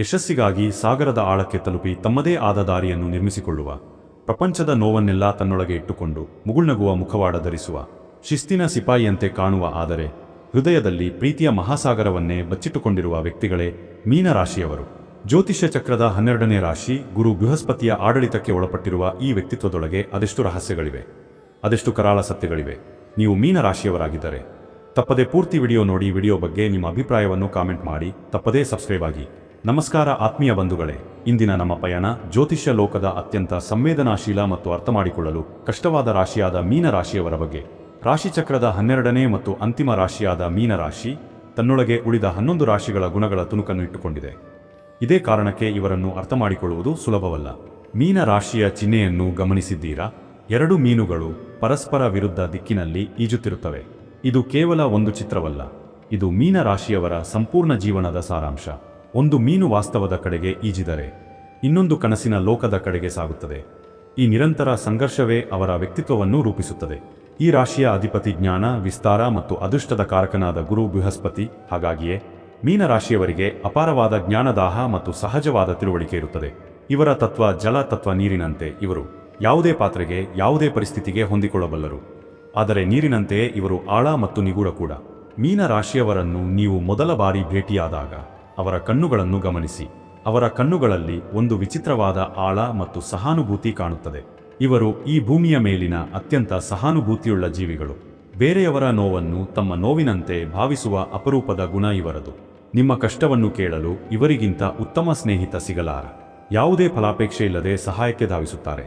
ಯಶಸ್ಸಿಗಾಗಿ ಸಾಗರದ ಆಳಕ್ಕೆ ತಲುಪಿ ತಮ್ಮದೇ ಆದ ದಾರಿಯನ್ನು ನಿರ್ಮಿಸಿಕೊಳ್ಳುವ. ಪ್ರಪಂಚದ ನೋವನ್ನೆಲ್ಲ ತನ್ನೊಳಗೆ ಇಟ್ಟುಕೊಂಡು ಮುಗುಳ್ನಗುವ ಮುಖವಾಡ ಧರಿಸುವ. ಶಿಸ್ತಿನ ಸಿಪಾಯಿಯಂತೆ ಕಾಣುವ ಆದರೆ ಹೃದಯದಲ್ಲಿ ಪ್ರೀತಿಯ ಮಹಾಸಾಗರವನ್ನೇ ಬಚ್ಚಿಟ್ಟುಕೊಂಡಿರುವ ವ್ಯಕ್ತಿಗಳೇ ಮೀನರಾಶಿಯವರು. ಜ್ಯೋತಿಷ್ಯ ಚಕ್ರದ ಹನ್ನೆರಡನೇ ರಾಶಿ ಗುರು ಬೃಹಸ್ಪತಿಯ ಆಡಳಿತಕ್ಕೆ ಒಳಪಟ್ಟಿರುವ ಈ ವ್ಯಕ್ತಿತ್ವದೊಳಗೆ ಅದೆಷ್ಟು ರಹಸ್ಯಗಳಿವೆ? ಅದೆಷ್ಟು ಕರಾಳ ಸತ್ಯಗಳಿವೆ? ನೀವು ಮೀನರಾಶಿಯವರಾಗಿದ್ದರೆ ತಪ್ಪದೆ ಪೂರ್ತಿ ವಿಡಿಯೋ ನೋಡಿ ವಿಡಿಯೋ ಬಗ್ಗೆ ನಿಮ್ಮ ಅಭಿಪ್ರಾಯವನ್ನು ಕಾಮೆಂಟ್ ಮಾಡಿ, ತಪ್ಪದೇ ಸಬ್ಸ್ಕ್ರೈಬ್ ಆಗಿ. ನಮಸ್ಕಾರ ಆತ್ಮೀಯ ಬಂಧುಗಳೇ, ಇಂದಿನ ನಮ್ಮ ಪಯಣ ಜ್ಯೋತಿಷ್ಯ ಲೋಕದ ಅತ್ಯಂತ ಸಂವೇದನಾಶೀಲ ಮತ್ತು ಅರ್ಥಮಾಡಿಕೊಳ್ಳಲು ಕಷ್ಟವಾದ ರಾಶಿಯಾದ ಮೀನರಾಶಿಯವರ ಬಗ್ಗೆ. ರಾಶಿಚಕ್ರದ ಹನ್ನೆರಡನೇ ಮತ್ತು ಅಂತಿಮ ರಾಶಿಯಾದ ಮೀನರಾಶಿ ತನ್ನೊಳಗೆ ಉಳಿದ ಹನ್ನೊಂದು ರಾಶಿಗಳ ಗುಣಗಳ ತುಣುಕನ್ನು ಇಟ್ಟುಕೊಂಡಿದೆ. ಇದೇ ಕಾರಣಕ್ಕೆ ಇವರನ್ನು ಅರ್ಥ ಮಾಡಿಕೊಳ್ಳುವುದು ಸುಲಭವಲ್ಲ. ಮೀನ ರಾಶಿಯ ಚಿಹ್ನೆಯನ್ನು ಗಮನಿಸಿದ್ದೀರಾ? ಎರಡು ಮೀನುಗಳು ಪರಸ್ಪರ ವಿರುದ್ಧ ದಿಕ್ಕಿನಲ್ಲಿ ಈಜುತ್ತಿರುತ್ತವೆ. ಇದು ಕೇವಲ ಒಂದು ಚಿತ್ರವಲ್ಲ. ಇದು ಮೀನ ರಾಶಿಯವರ ಸಂಪೂರ್ಣ ಜೀವನದ ಸಾರಾಂಶ. ಒಂದು ಮೀನು ವಾಸ್ತವದ ಕಡೆಗೆ ಈಜಿದರೆ, ಇನ್ನೊಂದು ಕನಸಿನ ಲೋಕದ ಕಡೆಗೆ ಸಾಗುತ್ತದೆ. ಈ ನಿರಂತರ ಸಂಘರ್ಷವೇ ಅವರ ವ್ಯಕ್ತಿತ್ವವನ್ನು ರೂಪಿಸುತ್ತದೆ. ಈ ರಾಶಿಯ ಅಧಿಪತಿ ಜ್ಞಾನ, ವಿಸ್ತಾರ ಮತ್ತು ಅದೃಷ್ಟದ ಕಾರಕನಾದ ಗುರು ಬೃಹಸ್ಪತಿ, ಹಾಗಾಗಿಯೇ ಮೀನ ರಾಶಿಯವರಿಗೆ ಅಪಾರವಾದ ಜ್ಞಾನದಾಹ ಮತ್ತು ಸಹಜವಾದ ತಿಳುವಳಿಕೆ ಇರುತ್ತದೆ. ಇವರ ತತ್ವ ಜಲ ತತ್ವ ನೀರಿನಂತೆ ಇವರು ಯಾವುದೇ ಪಾತ್ರೆಗೆ, ಯಾವುದೇ ಪರಿಸ್ಥಿತಿಗೆ ಹೊಂದಿಕೊಳ್ಳಬಲ್ಲರು. ಆದರೆ ನೀರಿನಂತೆಯೇ ಇವರು ಆಳ ಮತ್ತು ನಿಗೂಢ ಕೂಡ. ಮೀನ ರಾಶಿಯವರನ್ನು ನೀವು ಮೊದಲ ಬಾರಿ ಭೇಟಿಯಾದಾಗ ಅವರ ಕಣ್ಣುಗಳನ್ನು ಗಮನಿಸಿ. ಅವರ ಕಣ್ಣುಗಳಲ್ಲಿ ಒಂದು ವಿಚಿತ್ರವಾದ ಆಳ ಮತ್ತು ಸಹಾನುಭೂತಿ ಕಾಣುತ್ತದೆ. ಇವರು ಈ ಭೂಮಿಯ ಮೇಲಿನ ಅತ್ಯಂತ ಸಹಾನುಭೂತಿಯುಳ್ಳ ಜೀವಿಗಳು. ಬೇರೆಯವರ ನೋವನ್ನು ತಮ್ಮ ನೋವಿನಂತೆ ಭಾವಿಸುವ ಅಪರೂಪದ ಗುಣ ಇವರದು. ನಿಮ್ಮ ಕಷ್ಟವನ್ನು ಕೇಳಲು ಇವರಿಗಿಂತ ಉತ್ತಮ ಸ್ನೇಹಿತ ಸಿಗಲಾರ. ಯಾವುದೇ ಫಲಾಪೇಕ್ಷೆ ಇಲ್ಲದೆ ಸಹಾಯಕ್ಕೆ ಧಾವಿಸುತ್ತಾರೆ.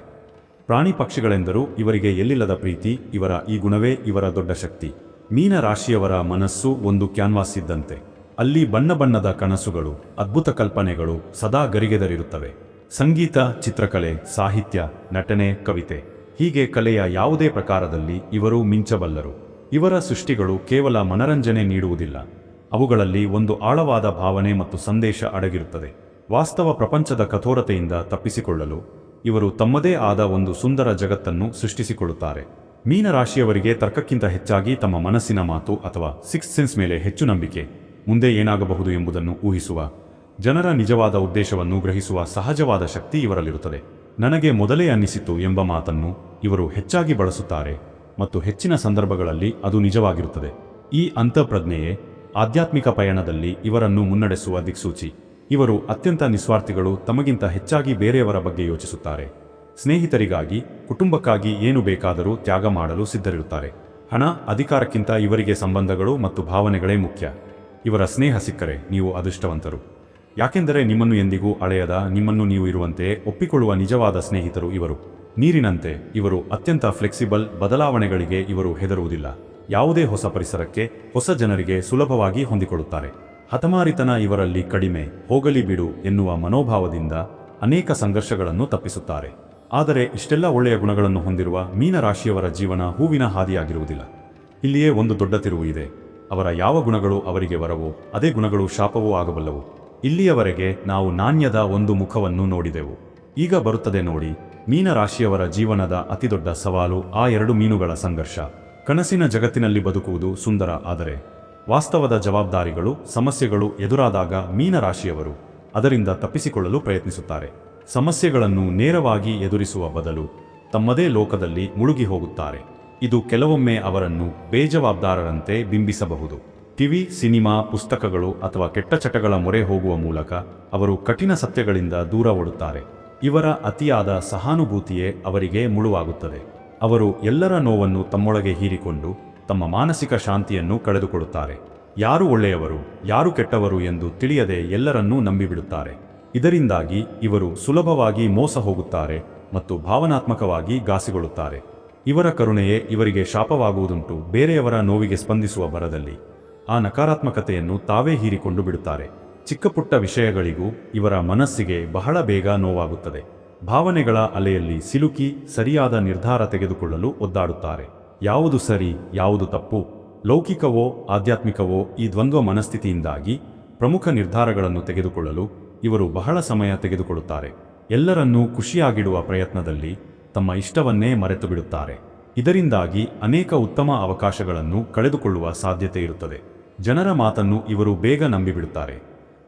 ಪ್ರಾಣಿ ಪಕ್ಷಿಗಳೆಂದರೂ ಇವರಿಗೆ ಎಲ್ಲಿಲ್ಲದ ಪ್ರೀತಿ, ಇವರ ಈ ಗುಣವೇ ಇವರ ದೊಡ್ಡ ಶಕ್ತಿ. ಮೀನ ರಾಶಿಯವರ ಮನಸ್ಸು ಒಂದು ಕ್ಯಾನ್ವಾಸ್ ಇದ್ದಂತೆ ಅಲ್ಲಿ ಬಣ್ಣ ಬಣ್ಣದ ಕನಸುಗಳು, ಅದ್ಭುತ ಕಲ್ಪನೆಗಳು ಸದಾ ಗರಿಗೆದರಿರುತ್ತವೆ. ಸಂಗೀತ, ಚಿತ್ರಕಲೆ, ಸಾಹಿತ್ಯ, ನಟನೆ, ಕವಿತೆ, ಹೀಗೆ ಕಲೆಯ ಯಾವುದೇ ಪ್ರಕಾರದಲ್ಲಿ ಇವರು ಮಿಂಚಬಲ್ಲರು. ಇವರ ಸೃಷ್ಟಿಗಳು ಕೇವಲ ಮನರಂಜನೆ ನೀಡುವುದಿಲ್ಲ. ಅವುಗಳಲ್ಲಿ ಒಂದು ಆಳವಾದ ಭಾವನೆ ಮತ್ತು ಸಂದೇಶ ಅಡಗಿರುತ್ತದೆ. ವಾಸ್ತವ ಪ್ರಪಂಚದ ಕಠೋರತೆಯಿಂದ ತಪ್ಪಿಸಿಕೊಳ್ಳಲು ಇವರು ತಮ್ಮದೇ ಆದ ಒಂದು ಸುಂದರ ಜಗತ್ತನ್ನು ಸೃಷ್ಟಿಸಿಕೊಳ್ಳುತ್ತಾರೆ. ಮೀನರಾಶಿಯವರಿಗೆ ತರ್ಕಕ್ಕಿಂತ ಹೆಚ್ಚಾಗಿ ತಮ್ಮ ಮನಸ್ಸಿನ ಮಾತು ಅಥವಾ ಸಿಕ್ಸ್ ಸೆನ್ಸ್ ಮೇಲೆ ಹೆಚ್ಚು ನಂಬಿಕೆ. ಮುಂದೆ ಏನಾಗಬಹುದು ಎಂಬುದನ್ನು ಊಹಿಸುವ, ಜನರ ನಿಜವಾದ ಉದ್ದೇಶವನ್ನು ಗ್ರಹಿಸುವ ಸಹಜವಾದ ಶಕ್ತಿ ಇವರಲ್ಲಿರುತ್ತದೆ. ನನಗೆ ಮೊದಲೇ ಅನ್ನಿಸಿತು ಎಂಬ ಮಾತನ್ನು ಇವರು ಹೆಚ್ಚಾಗಿ ಬಳಸುತ್ತಾರೆ ಮತ್ತು ಹೆಚ್ಚಿನ ಸಂದರ್ಭಗಳಲ್ಲಿ ಅದು ನಿಜವಾಗಿರುತ್ತದೆ. ಈ ಅಂತಃಪ್ರಜ್ಞೆಯೇ ಆಧ್ಯಾತ್ಮಿಕ ಪಯಣದಲ್ಲಿ ಇವರನ್ನು ಮುನ್ನಡೆಸುವ ದಿಕ್ಸೂಚಿ. ಇವರು ಅತ್ಯಂತ ನಿಸ್ವಾರ್ಥಿಗಳು, ತಮಗಿಂತ ಹೆಚ್ಚಾಗಿ ಬೇರೆಯವರ ಬಗ್ಗೆ ಯೋಚಿಸುತ್ತಾರೆ. ಸ್ನೇಹಿತರಿಗಾಗಿ, ಕುಟುಂಬಕ್ಕಾಗಿ ಏನು ಬೇಕಾದರೂ ತ್ಯಾಗ ಮಾಡಲು ಸಿದ್ಧರಿರುತ್ತಾರೆ. ಹಣ, ಅಧಿಕಾರಕ್ಕಿಂತ ಇವರಿಗೆ ಸಂಬಂಧಗಳು ಮತ್ತು ಭಾವನೆಗಳೇ ಮುಖ್ಯ. ಇವರ ಸ್ನೇಹ ಸಿಕ್ಕರೆ ನೀವು ಅದೃಷ್ಟವಂತರು. ಯಾಕೆಂದರೆ ನಿಮ್ಮನ್ನು ಎಂದಿಗೂ ಅಳೆಯದ ನಿಮ್ಮನ್ನು ನೀವು ಇರುವಂತೆ ಒಪ್ಪಿಕೊಳ್ಳುವ ನಿಜವಾದ ಸ್ನೇಹಿತರು ಇವರು. ನೀರಿನಂತೆ ಇವರು ಅತ್ಯಂತ ಫ್ಲೆಕ್ಸಿಬಲ್ ಬದಲಾವಣೆಗಳಿಗೆ ಇವರು ಹೆದರುವುದಿಲ್ಲ. ಯಾವುದೇ ಹೊಸ ಪರಿಸರಕ್ಕೆ ಹೊಸ ಜನರಿಗೆ ಸುಲಭವಾಗಿ ಹೊಂದಿಕೊಳ್ಳುತ್ತಾರೆ. ಹತಮಾರಿತನ ಇವರಲ್ಲಿ ಕಡಿಮೆ ಹೋಗಲಿ ಬಿಡು ಎನ್ನುವ ಮನೋಭಾವದಿಂದ ಅನೇಕ ಸಂಘರ್ಷಗಳನ್ನು ತಪ್ಪಿಸುತ್ತಾರೆ. ಆದರೆ ಇಷ್ಟೆಲ್ಲ ಒಳ್ಳೆಯ ಗುಣಗಳನ್ನು ಹೊಂದಿರುವ ಮೀನರಾಶಿಯವರ ಜೀವನ ಹೂವಿನ ಹಾದಿಯಾಗಿರುವುದಿಲ್ಲ. ಇಲ್ಲಿಯೇ ಒಂದು ದೊಡ್ಡ ತಿರುವು ಇದೆ. ಅವರ ಯಾವ ಗುಣಗಳು ಅವರಿಗೆ ವರವೋ, ಅದೇ ಗುಣಗಳು ಶಾಪವೂ ಆಗಬಲ್ಲವು. ಇಲ್ಲಿಯವರೆಗೆ ನಾವು ನಾಣ್ಯದ ಒಂದು ಮುಖವನ್ನು ನೋಡಿದೆವು. ಈಗ ಬರುತ್ತದೆ ನೋಡಿ, ಮೀನರಾಶಿಯವರ ಜೀವನದ ಅತಿದೊಡ್ಡ ಸವಾಲು ಆ ಎರಡು ಮೀನುಗಳ ಸಂಘರ್ಷ. ಕನಸಿನ ಜಗತ್ತಿನಲ್ಲಿ ಬದುಕುವುದು ಸುಂದರ ಆದರೆ, ವಾಸ್ತವದ ಜವಾಬ್ದಾರಿಗಳು, ಸಮಸ್ಯೆಗಳು ಎದುರಾದಾಗ ಮೀನರಾಶಿಯವರು ಅದರಿಂದ ತಪ್ಪಿಸಿಕೊಳ್ಳಲು ಪ್ರಯತ್ನಿಸುತ್ತಾರೆ. ಸಮಸ್ಯೆಗಳನ್ನು ನೇರವಾಗಿ ಎದುರಿಸುವ ಬದಲು ತಮ್ಮದೇ ಲೋಕದಲ್ಲಿ ಮುಳುಗಿ ಹೋಗುತ್ತಾರೆ. ಇದು ಕೆಲವೊಮ್ಮೆ ಅವರನ್ನು ಬೇಜವಾಬ್ದಾರರಂತೆ ಬಿಂಬಿಸಬಹುದು. ಟಿವಿ, ಸಿನಿಮಾ, ಪುಸ್ತಕಗಳು ಅಥವಾ ಕೆಟ್ಟ ಚಟಗಳ ಮೊರೆ ಹೋಗುವ ಮೂಲಕ ಅವರು ಕಠಿಣ ಸತ್ಯಗಳಿಂದ ದೂರ ಓಡುತ್ತಾರೆ. ಇವರ ಅತಿಯಾದ ಸಹಾನುಭೂತಿಯೇ ಅವರಿಗೆ ಮುಳುವಾಗುತ್ತದೆ. ಅವರು ಎಲ್ಲರ ನೋವನ್ನು ತಮ್ಮೊಳಗೆ ಹೀರಿಕೊಂಡು ತಮ್ಮ ಮಾನಸಿಕ ಶಾಂತಿಯನ್ನು ಕಳೆದುಕೊಳ್ಳುತ್ತಾರೆ. ಯಾರು ಒಳ್ಳೆಯವರು, ಯಾರು ಕೆಟ್ಟವರು ಎಂದು ತಿಳಿಯದೆ ಎಲ್ಲರನ್ನೂ ನಂಬಿಬಿಡುತ್ತಾರೆ. ಇದರಿಂದಾಗಿ ಇವರು ಸುಲಭವಾಗಿ ಮೋಸ ಹೋಗುತ್ತಾರೆ ಮತ್ತು ಭಾವನಾತ್ಮಕವಾಗಿ ಗಾಸಿಗೊಳ್ಳುತ್ತಾರೆ ಇವರ ಕರುಣೆಯೇ ಇವರಿಗೆ ಶಾಪವಾಗುವುದುಂಟು, ಬೇರೆಯವರ ನೋವಿಗೆ ಸ್ಪಂದಿಸುವ ಬರದಲ್ಲಿ ಆ ನಕಾರಾತ್ಮಕತೆಯನ್ನು ತಾವೇ ಹೀರಿಕೊಂಡು ಬಿಡುತ್ತಾರೆ. ಚಿಕ್ಕಪುಟ್ಟ ವಿಷಯಗಳಿಗೂ ಇವರ ಮನಸ್ಸಿಗೆ ಬಹಳ ಬೇಗ ನೋವಾಗುತ್ತದೆ. ಭಾವನೆಗಳ ಅಲೆಯಲ್ಲಿ ಸಿಲುಕಿ ಸರಿಯಾದ ನಿರ್ಧಾರ ತೆಗೆದುಕೊಳ್ಳಲು ಒದ್ದಾಡುತ್ತಾರೆ. ಯಾವುದು ಸರಿ, ಯಾವುದು ತಪ್ಪು, ಲೌಕಿಕವೋ, ಆಧ್ಯಾತ್ಮಿಕವೋ ಈ ದ್ವಂದ್ವ ಮನಸ್ಥಿತಿಯಿಂದಾಗಿ ಪ್ರಮುಖ ನಿರ್ಧಾರಗಳನ್ನು ತೆಗೆದುಕೊಳ್ಳಲು ಇವರು ಬಹಳ ಸಮಯ ತೆಗೆದುಕೊಳ್ಳುತ್ತಾರೆ. ಎಲ್ಲರನ್ನೂ ಖುಷಿಯಾಗಿಡುವ ಪ್ರಯತ್ನದಲ್ಲಿ ತಮ್ಮ ಇಷ್ಟವನ್ನೇ ಮರೆತು ಬಿಡುತ್ತಾರೆ ಇದರಿಂದಾಗಿ ಅನೇಕ ಉತ್ತಮ ಅವಕಾಶಗಳನ್ನು ಕಳೆದುಕೊಳ್ಳುವ ಸಾಧ್ಯತೆ ಇರುತ್ತದೆ. ಜನರ ಮಾತನ್ನು ಇವರು ಬೇಗ ನಂಬಿಬಿಡುತ್ತಾರೆ.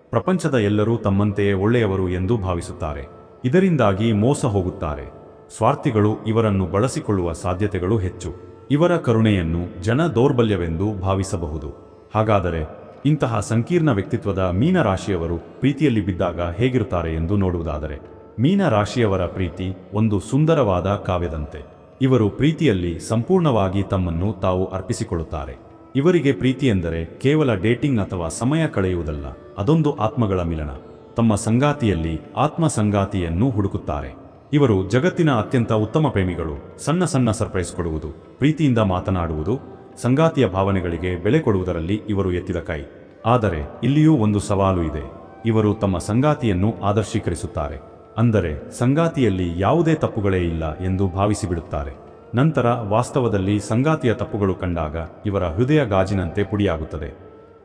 ಪ್ರಪಂಚದ ಎಲ್ಲರೂ ತಮ್ಮಂತೆಯೇ ಒಳ್ಳೆಯವರು ಎಂದು ಭಾವಿಸುತ್ತಾರೆ. ಇದರಿಂದಾಗಿ ಮೋಸ ಹೋಗುತ್ತಾರೆ. ಸ್ವಾರ್ಥಿಗಳು ಇವರನ್ನು ಬಳಸಿಕೊಳ್ಳುವ ಸಾಧ್ಯತೆಗಳು ಹೆಚ್ಚು. ಇವರ ಕರುಣೆಯನ್ನು ಜನ ದೌರ್ಬಲ್ಯವೆಂದು ಭಾವಿಸಬಹುದು. ಹಾಗಾದರೆ ಇಂತಹ ಸಂಕೀರ್ಣ ವ್ಯಕ್ತಿತ್ವದ ಮೀನರಾಶಿಯವರು ಪ್ರೀತಿಯಲ್ಲಿ ಬಿದ್ದಾಗ ಹೇಗಿರುತ್ತಾರೆ ಎಂದು ನೋಡುವುದಾದರೆ. ಮೀನರಾಶಿಯವರ ಪ್ರೀತಿ ಒಂದು ಸುಂದರವಾದ ಕಾವ್ಯದಂತೆ. ಇವರು ಪ್ರೀತಿಯಲ್ಲಿ ಸಂಪೂರ್ಣವಾಗಿ ತಮ್ಮನ್ನು ತಾವು ಅರ್ಪಿಸಿಕೊಳ್ಳುತ್ತಾರೆ. ಇವರಿಗೆ ಪ್ರೀತಿ ಎಂದರೆ ಕೇವಲ ಡೇಟಿಂಗ್ ಅಥವಾ ಸಮಯ ಕಳೆಯುವುದಲ್ಲ, ಅದೊಂದು ಆತ್ಮಗಳ ಮಿಲನ. ತಮ್ಮ ಸಂಗಾತಿಯಲ್ಲಿ ಆತ್ಮ ಸಂಗಾತಿಯನ್ನು ಹುಡುಕುತ್ತಾರೆ. ಇವರು ಜಗತ್ತಿನ ಅತ್ಯಂತ ಉತ್ತಮ ಪ್ರೇಮಿಗಳು, ಸಣ್ಣ ಸಣ್ಣ ಸರ್ಪ್ರೈಸ್ ಕೊಡುವುದು, ಪ್ರೀತಿಯಿಂದ ಮಾತನಾಡುವುದು, ಸಂಗಾತಿಯ ಭಾವನೆಗಳಿಗೆ ಬೆಲೆ ಕೊಡುವುದರಲ್ಲಿ ಇವರು ಎತ್ತಿದ ಕೈ. ಆದರೆ ಇಲ್ಲಿಯೂ ಒಂದು ಸವಾಲು ಇದೆ. ಇವರು ತಮ್ಮ ಸಂಗಾತಿಯನ್ನು ಆದರ್ಶೀಕರಿಸುತ್ತಾರೆ. ಅಂದರೆ ಸಂಗಾತಿಯಲ್ಲಿ ಯಾವುದೇ ತಪ್ಪುಗಳೇ ಇಲ್ಲ ಎಂದು ಭಾವಿಸಿಬಿಡುತ್ತಾರೆ. ನಂತರ ವಾಸ್ತವದಲ್ಲಿ ಸಂಗಾತಿಯ ತಪ್ಪುಗಳು ಕಂಡಾಗ ಇವರ ಹೃದಯ ಗಾಜಿನಂತೆ ಪುಡಿಯಾಗುತ್ತದೆ.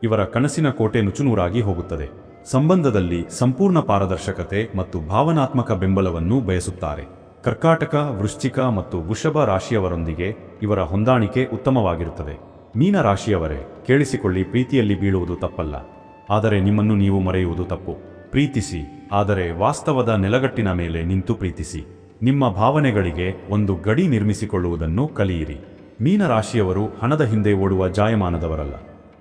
ಇವರ ಕನಸಿನ ಕೋಟೆ ನುಚುನೂರಾಗಿ ಹೋಗುತ್ತದೆ. ಸಂಬಂಧದಲ್ಲಿ ಸಂಪೂರ್ಣ ಪಾರದರ್ಶಕತೆ ಮತ್ತು ಭಾವನಾತ್ಮಕ ಬೆಂಬಲವನ್ನು ಬಯಸುತ್ತಾರೆ. ಕರ್ಕಾಟಕ, ವೃಶ್ಚಿಕ ಮತ್ತು ವೃಷಭ ರಾಶಿಯವರೊಂದಿಗೆ ಇವರ ಹೊಂದಾಣಿಕೆ ಉತ್ತಮವಾಗಿರುತ್ತದೆ. ಮೀನ ರಾಶಿಯವರೇ, ಕೇಳಿಸಿಕೊಳ್ಳಿ ಪ್ರೀತಿಯಲ್ಲಿ ಬೀಳುವುದು ತಪ್ಪಲ್ಲ. ಆದರೆ ನಿಮ್ಮನ್ನು ನೀವು ಮರೆಯುವುದು ತಪ್ಪು. ಪ್ರೀತಿಸಿ. ಆದರೆ ವಾಸ್ತವದ ನೆಲಗಟ್ಟಿನ ಮೇಲೆ ನಿಂತು ಪ್ರೀತಿಸಿ. ನಿಮ್ಮ ಭಾವನೆಗಳಿಗೆ ಒಂದು ಗಡಿ ನಿರ್ಮಿಸಿಕೊಳ್ಳುವುದನ್ನು ಕಲಿಯಿರಿ. ಮೀನರಾಶಿಯವರು ಹಣದ ಹಿಂದೆ ಓಡುವ ಜಾಯಮಾನದವರಲ್ಲ.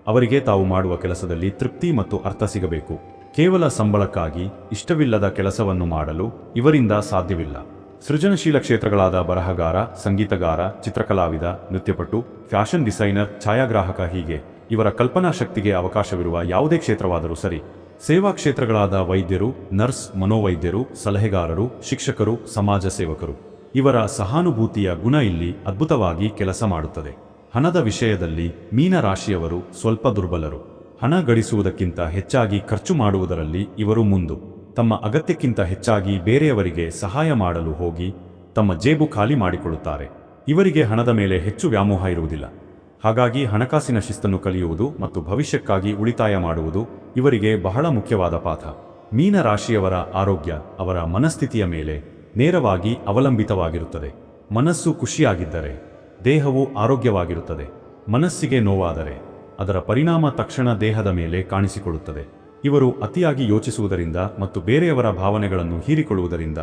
ಅವರಿಗೆ ತಾವು ಮಾಡುವ ಕೆಲಸದಲ್ಲಿ ತೃಪ್ತಿ ಮತ್ತು ಅರ್ಥ ಸಿಗಬೇಕು. ಕೇವಲ ಸಂಬಳಕ್ಕಾಗಿ, ಇಷ್ಟವಿಲ್ಲದ ಕೆಲಸವನ್ನು ಮಾಡಲು ಇವರಿಂದ ಸಾಧ್ಯವಿಲ್ಲ. ಸೃಜನಶೀಲ ಕ್ಷೇತ್ರಗಳಾದ ಬರಹಗಾರ, ಸಂಗೀತಗಾರ, ಚಿತ್ರಕಲಾವಿದ, ನೃತ್ಯಪಟು, ಫ್ಯಾಷನ್ ಡಿಸೈನರ್, ಛಾಯಾಗ್ರಾಹಕ ಹೀಗೆ ಇವರ ಕಲ್ಪನಾ ಶಕ್ತಿಗೆ ಅವಕಾಶವಿರುವ ಯಾವುದೇ ಕ್ಷೇತ್ರವಾದರೂ ಸರಿ ಸೇವಾ ಕ್ಷೇತ್ರಗಳಾದ ವೈದ್ಯರು, ನರ್ಸ್, ಮನೋವೈದ್ಯರು, ಸಲಹೆಗಾರರು, ಶಿಕ್ಷಕರು, ಸಮಾಜ ಸೇವಕರು. ಇವರ ಸಹಾನುಭೂತಿಯ ಗುಣ ಇಲ್ಲಿ ಅದ್ಭುತವಾಗಿ ಕೆಲಸ ಮಾಡುತ್ತದೆ. ಹಣದ ವಿಷಯದಲ್ಲಿ ಮೀನರಾಶಿಯವರು ಸ್ವಲ್ಪ ದುರ್ಬಲರು. ಹಣ ಗಳಿಸುವುದಕ್ಕಿಂತ ಹೆಚ್ಚಾಗಿ ಖರ್ಚು ಮಾಡುವುದರಲ್ಲಿ ಇವರು ಮುಂದು. ತಮ್ಮ ಅಗತ್ಯಕ್ಕಿಂತ ಹೆಚ್ಚಾಗಿ ಬೇರೆಯವರಿಗೆ ಸಹಾಯ ಮಾಡಲು ಹೋಗಿ ತಮ್ಮ ಜೇಬು ಖಾಲಿ ಮಾಡಿಕೊಳ್ಳುತ್ತಾರೆ. ಇವರಿಗೆ ಹಣದ ಮೇಲೆ ಹೆಚ್ಚು ವ್ಯಾಮೋಹ ಇರುವುದಿಲ್ಲ. ಹಾಗಾಗಿ ಹಣಕಾಸಿನ ಶಿಸ್ತನ್ನು ಕಲಿಯುವುದು ಮತ್ತು ಭವಿಷ್ಯಕ್ಕಾಗಿ ಉಳಿತಾಯ ಮಾಡುವುದು ಇವರಿಗೆ ಬಹಳ ಮುಖ್ಯವಾದ ಪಾಠ. ಮೀನ ರಾಶಿಯವರ ಆರೋಗ್ಯ ಅವರ ಮನಸ್ಥಿತಿಯ ಮೇಲೆ ನೇರವಾಗಿ ಅವಲಂಬಿತವಾಗಿರುತ್ತದೆ. ಮನಸ್ಸು ಖುಷಿಯಾಗಿದ್ದರೆ ದೇಹವು ಆರೋಗ್ಯವಾಗಿರುತ್ತದೆ. ಮನಸ್ಸಿಗೆ ನೋವಾದರೆ ಅದರ ಪರಿಣಾಮ ತಕ್ಷಣ ದೇಹದ ಮೇಲೆ ಕಾಣಿಸಿಕೊಳ್ಳುತ್ತದೆ. ಇವರು ಅತಿಯಾಗಿ ಯೋಚಿಸುವುದರಿಂದ ಮತ್ತು ಬೇರೆಯವರ ಭಾವನೆಗಳನ್ನು ಹೀರಿಕೊಳ್ಳುವುದರಿಂದ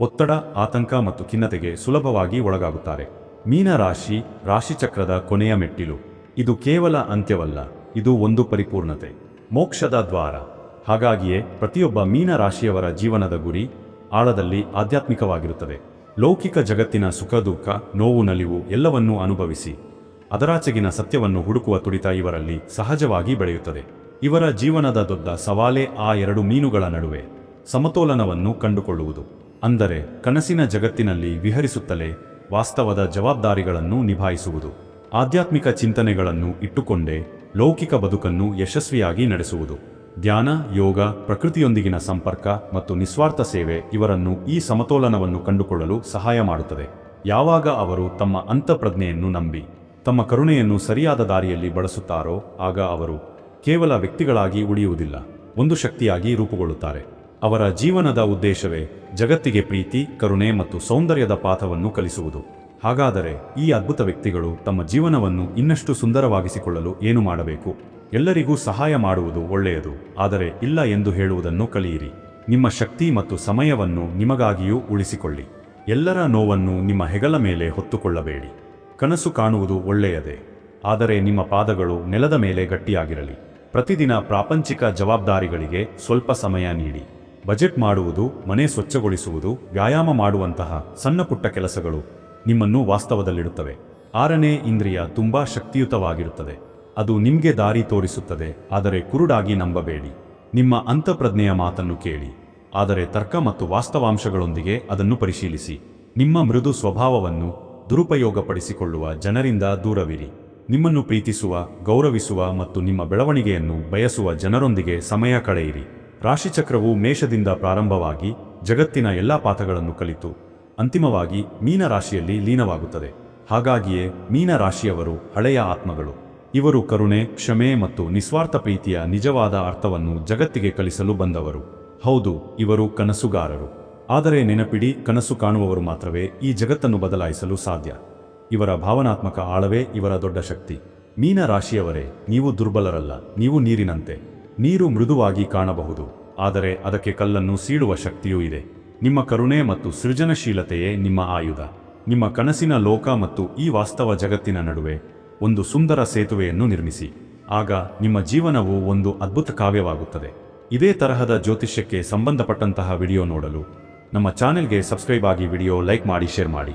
ಒತ್ತಡ, ಆತಂಕ ಮತ್ತು ಖಿನ್ನತೆಗೆ ಸುಲಭವಾಗಿ ಒಳಗಾಗುತ್ತಾರೆ. ಮೀನರಾಶಿ ರಾಶಿಚಕ್ರದ ಕೊನೆಯ ಮೆಟ್ಟಿಲು. ಇದು ಕೇವಲ ಅಂತ್ಯವಲ್ಲ, ಇದು ಒಂದು ಪರಿಪೂರ್ಣತೆ. ಮೋಕ್ಷದ ದ್ವಾರ. ಹಾಗಾಗಿಯೇ ಪ್ರತಿಯೊಬ್ಬ ಮೀನರಾಶಿಯವರ ಜೀವನದ ಗುರಿ ಆಳದಲ್ಲಿ ಆಧ್ಯಾತ್ಮಿಕವಾಗಿರುತ್ತದೆ. ಲೌಕಿಕ ಜಗತ್ತಿನ ಸುಖ, ದುಃಖ, ನೋವು, ನಲಿವು ಎಲ್ಲವನ್ನೂ ಅನುಭವಿಸಿ, ಅದರಾಚೆಗಿನ ಸತ್ಯವನ್ನು ಹುಡುಕುವ ತುಡಿತ ಇವರಲ್ಲಿ ಸಹಜವಾಗಿ ಬೆಳೆಯುತ್ತದೆ. ಇವರ ಜೀವನದ ದೊಡ್ಡ ಸವಾಲೇ ಆ ಎರಡು ಮೀನುಗಳ ನಡುವೆ, ಸಮತೋಲನವನ್ನು ಕಂಡುಕೊಳ್ಳುವುದು. ಅಂದರೆ ಕನಸಿನ ಜಗತ್ತಿನಲ್ಲಿ ವಿಹರಿಸುತ್ತಲೇ ವಾಸ್ತವದ ಜವಾಬ್ದಾರಿಗಳನ್ನು ನಿಭಾಯಿಸುವುದು, ಆಧ್ಯಾತ್ಮಿಕ ಚಿಂತನೆಗಳನ್ನು ಇಟ್ಟುಕೊಂಡೇ ಲೌಕಿಕ ಬದುಕನ್ನು ಯಶಸ್ವಿಯಾಗಿ ನಡೆಸುವುದು, ಧ್ಯಾನ, ಯೋಗ, ಪ್ರಕೃತಿಯೊಂದಿಗಿನ ಸಂಪರ್ಕ ಮತ್ತು ನಿಸ್ವಾರ್ಥ ಸೇವೆ ಇವರನ್ನು ಈ ಸಮತೋಲನವನ್ನು ಕಂಡುಕೊಳ್ಳಲು ಸಹಾಯ ಮಾಡುತ್ತದೆ. ಯಾವಾಗ ಅವರು ತಮ್ಮ ಅಂತಃಪ್ರಜ್ಞೆಯನ್ನು ನಂಬಿ, ತಮ್ಮ ಕರುಣೆಯನ್ನು ಸರಿಯಾದ ದಾರಿಯಲ್ಲಿ ಬಳಸುತ್ತಾರೋ, ಆಗ ಅವರು ಕೇವಲ ವ್ಯಕ್ತಿಗಳಾಗಿ ಉಳಿಯುವುದಿಲ್ಲ, ಒಂದು ಶಕ್ತಿಯಾಗಿ ರೂಪುಗೊಳ್ಳುತ್ತಾರೆ. ಅವರ ಜೀವನದ ಉದ್ದೇಶವೇ ಜಗತ್ತಿಗೆ ಪ್ರೀತಿ, ಕರುಣೆ ಮತ್ತು ಸೌಂದರ್ಯದ ಪಾಠವನ್ನು ಕಲಿಸುವುದು. ಹಾಗಾದರೆ ಈ ಅದ್ಭುತ ವ್ಯಕ್ತಿಗಳು ತಮ್ಮ ಜೀವನವನ್ನು ಇನ್ನಷ್ಟು ಸುಂದರವಾಗಿಸಿಕೊಳ್ಳಲು ಏನು ಮಾಡಬೇಕು? ಎಲ್ಲರಿಗೂ ಸಹಾಯ ಮಾಡುವುದು ಒಳ್ಳೆಯದು, ಆದರೆ ಇಲ್ಲ ಎಂದು ಹೇಳುವುದನ್ನು ಕಲಿಯಿರಿ. ನಿಮ್ಮ ಶಕ್ತಿ ಮತ್ತು ಸಮಯವನ್ನು ನಿಮಗಾಗಿಯೂ ಉಳಿಸಿಕೊಳ್ಳಿ. ಎಲ್ಲರ ನೋವನ್ನು ನಿಮ್ಮ ಹೆಗಲ ಮೇಲೆ ಹೊತ್ತುಕೊಳ್ಳಬೇಡಿ. ಕನಸು ಕಾಣುವುದು ಒಳ್ಳೆಯದೇ, ಆದರೆ ನಿಮ್ಮ ಪಾದಗಳು ನೆಲದ ಮೇಲೆ ಗಟ್ಟಿಯಾಗಿರಲಿ. ಪ್ರತಿದಿನ ಪ್ರಾಪಂಚಿಕ ಜವಾಬ್ದಾರಿಗಳಿಗೆ ಸ್ವಲ್ಪ ಸಮಯ ನೀಡಿ. ಬಜೆಟ್ ಮಾಡುವುದು, ಮನೆ ಸ್ವಚ್ಛಗೊಳಿಸುವುದು, ವ್ಯಾಯಾಮ ಮಾಡುವಂತಹ ಸಣ್ಣಪುಟ್ಟ ಕೆಲಸಗಳು ನಿಮ್ಮನ್ನು ವಾಸ್ತವದಲ್ಲಿಡುತ್ತವೆ. ಆರನೇ ಇಂದ್ರಿಯ ತುಂಬಾ ಶಕ್ತಿಯುತವಾಗಿರುತ್ತದೆ. ಅದು ನಿಮಗೆ ದಾರಿ ತೋರಿಸುತ್ತದೆ, ಆದರೆ ಕುರುಡಾಗಿ ನಂಬಬೇಡಿ. ನಿಮ್ಮ ಅಂತಃಪ್ರಜ್ಞೆಯ ಮಾತನ್ನು ಕೇಳಿ, ಆದರೆ ತರ್ಕ ಮತ್ತು ವಾಸ್ತವಾಂಶಗಳೊಂದಿಗೆ ಅದನ್ನು ಪರಿಶೀಲಿಸಿ. ನಿಮ್ಮ ಮೃದು ಸ್ವಭಾವವನ್ನು ದುರುಪಯೋಗಪಡಿಸಿಕೊಳ್ಳುವ ಜನರಿಂದ ದೂರವಿರಿ. ನಿಮ್ಮನ್ನು ಪ್ರೀತಿಸುವ, ಗೌರವಿಸುವ ಮತ್ತು ನಿಮ್ಮ ಬೆಳವಣಿಗೆಯನ್ನು ಬಯಸುವ ಜನರೊಂದಿಗೆ ಸಮಯ ಕಳೆಯಿರಿ. ರಾಶಿಚಕ್ರವು ಮೇಷದಿಂದ ಪ್ರಾರಂಭವಾಗಿ ಜಗತ್ತಿನ ಎಲ್ಲ ಪಾಠಗಳನ್ನು ಕಲಿತು, ಅಂತಿಮವಾಗಿ ಮೀನ ರಾಶಿಯಲ್ಲಿ ಲೀನವಾಗುತ್ತದೆ. ಹಾಗಾಗಿಯೇ ಮೀನ ರಾಶಿಯವರು ಹಳೆಯ ಆತ್ಮಗಳು. ಇವರು ಕರುಣೆ, ಕ್ಷಮೆ ಮತ್ತು ನಿಸ್ವಾರ್ಥ ಪ್ರೀತಿಯ ನಿಜವಾದ ಅರ್ಥವನ್ನು ಜಗತ್ತಿಗೆ ಕಲಿಸಲು ಬಂದವರು. ಹೌದು, ಇವರು ಕನಸುಗಾರರು. ಆದರೆ ನೆನಪಿಡಿ, ಕನಸು ಕಾಣುವವರು ಮಾತ್ರವೇ ಈ ಜಗತ್ತನ್ನು ಬದಲಾಯಿಸಲು ಸಾಧ್ಯ. ಇವರ ಭಾವನಾತ್ಮಕ ಆಳವೇ ಇವರ ದೊಡ್ಡ ಶಕ್ತಿ. ಮೀನ ರಾಶಿಯವರೇ, ನೀವು ದುರ್ಬಲರಲ್ಲ, ನೀವು ನೀರಿನಂತೆ. ನೀರು ಮೃದುವಾಗಿ ಕಾಣಬಹುದು, ಆದರೆ ಅದಕ್ಕೆ ಕಲ್ಲನ್ನು ಸೀಳುವ ಶಕ್ತಿಯೂ ಇದೆ. ನಿಮ್ಮ ಕರುಣೆ ಮತ್ತು ಸೃಜನಶೀಲತೆಯೇ ನಿಮ್ಮ ಆಯುಧ. ನಿಮ್ಮ ಕನಸಿನ ಲೋಕ ಮತ್ತು ಈ ವಾಸ್ತವ ಜಗತ್ತಿನ ನಡುವೆ ಒಂದು ಸುಂದರ ಸೇತುವೆಯನ್ನು ನಿರ್ಮಿಸಿ. ಆಗ ನಿಮ್ಮ ಜೀವನವು ಒಂದು ಅದ್ಭುತ ಕಾವ್ಯವಾಗುತ್ತದೆ. ಇದೇ ತರಹದ ಜ್ಯೋತಿಷ್ಯಕ್ಕೆ ಸಂಬಂಧಪಟ್ಟಂತಹ ವಿಡಿಯೋ ನೋಡಲು ನಮ್ಮ ಚಾನೆಲ್ಗೆ ಸಬ್ಸ್ಕ್ರೈಬ್ ಆಗಿ ವಿಡಿಯೋ ಲೈಕ್ ಮಾಡಿ, ಶೇರ್ ಮಾಡಿ.